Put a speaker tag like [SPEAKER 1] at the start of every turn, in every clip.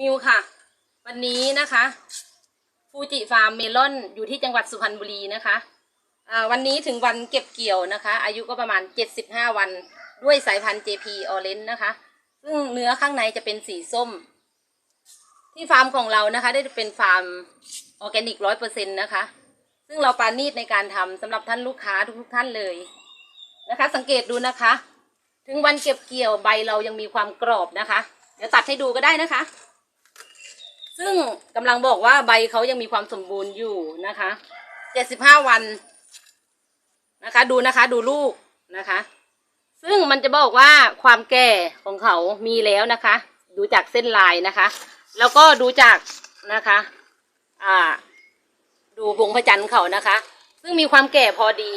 [SPEAKER 1] มิวค่ะ วันนี้นะคะฟูจิฟาร์มเมลอนอยู่ที่จังหวัดสุพรรณบุรีนะคะอ่าวันนี้ถึงวันเก็บเกี่ยวนะคะ อายุก็ประมาณ 75 วันด้วยสายพันธุ์ JP Orange นะคะ ซึ่งเนื้อข้างในจะเป็นสีส้ม ที่ฟาร์มของเรานะคะ ได้เป็นฟาร์มออร์แกนิกร้อยเปอร์เซ็นต์นะคะ ซึ่งเราปาณีตในการทำสำหรับท่านลูกค้าทุกๆท่านเลยนะคะ สังเกตดูนะคะ ถึงวันเก็บเกี่ยวใบเรายังมีความกรอบนะคะ เดี๋ยวตัดให้ดูก็ได้นะคะ ซึ่งกำลังบอกว่าใบเขายังมีความสมบูรณ์อยู่นะคะเจ็ดสิบห้าวันนะคะ ดูนะคะ ดูลูกนะคะ ซึ่งมันจะบอกว่าความแก่ของเขามีแล้วนะคะ ดูจากเส้นลายนะคะ แล้วก็ดูจากนะคะ อ่า ดูพงพระจันทร์เขานะคะ ซึ่งมีความแก่พอดี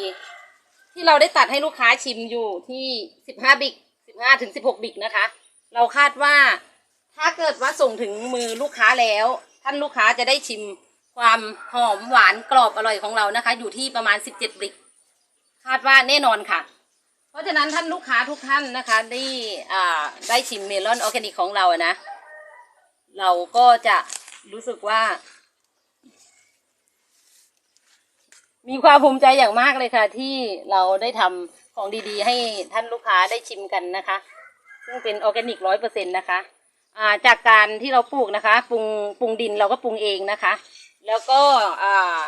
[SPEAKER 1] ที่เราได้ตัดให้ลูกค้าชิมอยู่ที่สิบห้าบิกสิบห้าถึงสิบหกบิกนะคะ เราคาดว่า ถ้าเกิดว่าส่งถึงมือลูกค้าแล้ว ท่านลูกค้าจะได้ชิมความหอมหวานกรอบอร่อยของเรานะคะ อยู่ที่ประมาณสิบเจ็ดบิก คาดว่าแน่นอนค่ะ เพราะฉะนั้นท่านลูกค้าทุกท่านนะคะได้อ่ได้ชิมเมลอนออร์แกนิกของเราอะนะ เราก็จะรู้สึกว่า มีความภูมิใจอย่างมากเลยค่ะ ที่เราได้ทำของดีๆ ให้ท่านลูกค้าได้ชิมกันนะคะ ซึ่งเป็นออร์แกนิกร้อยเปอร์เซ็นต์นะคะ จากการที่เราปลูกนะคะปรุงปรุงดินเราก็ปรุงเองนะคะ แล้วก็อ่า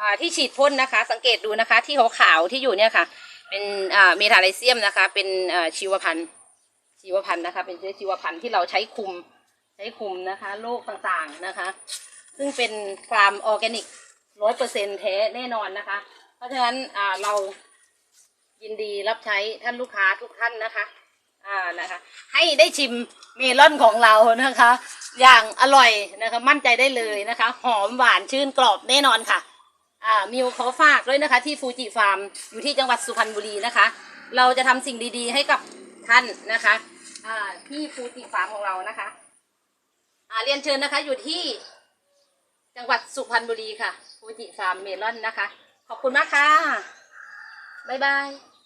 [SPEAKER 1] อ่าที่ฉีดพ่นนะคะ สังเกตดูนะคะที่ขาวๆที่อยู่เนี่ยค่ะ เป็นอ่าเมทาไลเซียมนะคะ เป็นอ่าชีวพันธุ์ชีวพันธุ์นะคะ เป็นเชื้อชีวพันธุ์ที่เราใช้คุมใช้คุมนะคะโรคต่างๆนะคะ ซึ่งเป็นฟาร์มออร์แกนิกร้อยเปอร์เซ็นแท้แน่นอนนะคะ เพราะฉะนั้นอ่าเรายินดีรับใช้ท่านลูกค้าทุกท่านนะคะ อ่านะคะ ให้ได้ชิม เมลอนของเรานะคะ อย่างอร่อยนะคะมั่นใจได้เลยนะคะ หอมหวานชื่นกรอบแน่นอนค่ะอ่ามิวขอฝากด้วยนะคะ ที่ฟูจิฟาร์มอยู่ที่จังหวัดสุพรรณบุรีนะคะ เราจะทำสิ่งดีๆ ให้กับท่านนะคะอ่าที่ฟูจิฟาร์มของเรานะคะอ่าเรียนเชิญนะคะอยู่ที่จังหวัดสุพรรณบุรีค่ะฟูจิฟาร์มเมลอนนะคะ ขอบคุณมากค่ะบ๊ายบาย